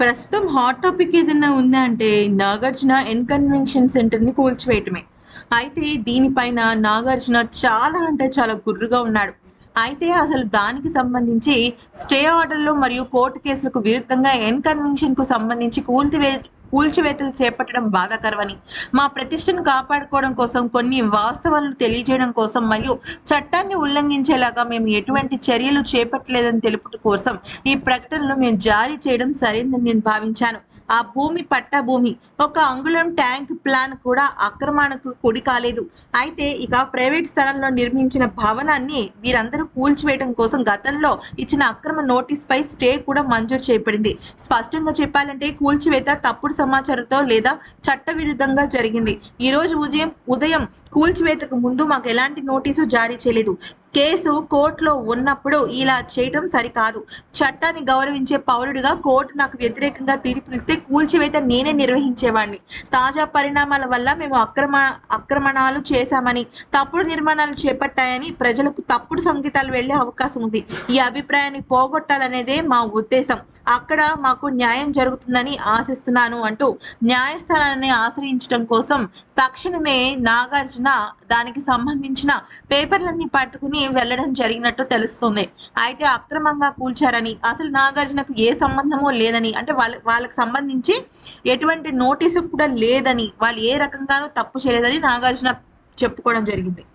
ప్రస్తుతం hot topic ఏదైనా ఉందా అంటే నాగార్జున ఎన్కన్వెన్షన్ సెంటర్ని కూల్చివేయటమే. అయితే దీనిపైన నాగార్జున చాలా అంటే చాలా గుర్రుగా ఉన్నాడు. అయితే అసలు దానికి సంబంధించి స్టే ఆర్డర్లు మరియు కోర్టు కేసులకు విరుద్ధంగా ఎన్కన్వెన్షన్కు సంబంధించి కూల్చివే కూల్చివేతలు చేపట్టడం బాధాకరమని మా ప్రతిష్టను కాపాడుకోవడం కోసం కొన్ని వాస్తవాలను తెలియజేయడం కోసం మరియు చట్టాన్ని ఉల్లంఘించేలాగా మేము ఎటువంటి చర్యలు చేపట్టలేదని తెలుపుట కోసం ఈ ప్రకటనలు మేము జారీ చేయడం సరైందని నేను భావించాను. ఆ భూమి పట్టా భూమి ఒక అంగుళం ట్యాంక్ ప్లాన్ కూడా అక్రమానికి కుడి కాలేదు. అయితే ఇక ప్రైవేట్ స్థలంలో నిర్మించిన భవనాన్ని వీరందరూ కూల్చివేయడం కోసం గతంలో ఇచ్చిన అక్రమ నోటీస్ పై స్టే కూడా మంజూరు చేయబడింది. స్పష్టంగా చెప్పాలంటే కూల్చివేత తప్పుడు సమాచారంతో లేదా చట్టవిరుద్ధంగా జరిగింది. ఈ రోజు ఉదయం ఉదయం కూల్చివేతకు ముందు మాకు ఎలాంటి నోటీసు జారీ చేయలేదు. కేసు కోర్టులో ఉన్నప్పుడు ఇలా చేయటం సరికాదు. చట్టాన్ని గౌరవించే పౌరుడిగా కోర్టు నాకు వ్యతిరేకంగా తీర్పునిస్తే కూల్చివేత నేనే నిర్వహించేవాడిని తాజా పరిణామాల వల్ల మేము అక్రమ అక్రమణాలు చేశామని తప్పుడు నిర్మాణాలు చేపట్టాయని ప్రజలకు తప్పుడు సంకేతాలు వెళ్ళే అవకాశం ఉంది. ఈ అభిప్రాయాన్ని పోగొట్టాలనేదే మా ఉద్దేశం. అక్కడ మాకు న్యాయం జరుగుతుందని ఆశిస్తున్నాను అంటూ న్యాయస్థానాన్ని ఆశ్రయించడం కోసం తక్షణమే నాగార్జున దానికి సంబంధించిన పేపర్లన్నీ పట్టుకుని వెళ్ళడం జరిగినట్టు తెలుస్తుంది. అయితే అక్రమంగా కూల్చారని అసలు నాగార్జునకు ఏ సంబంధమో లేదని అంటే వాళ్ళ వాళ్ళకి సంబంధించి ఎటువంటి నోటీసు కూడా లేదని వాళ్ళు ఏ రకంగానూ తప్పు చేయలేదని నాగార్జున చెప్పుకోవడం జరిగింది.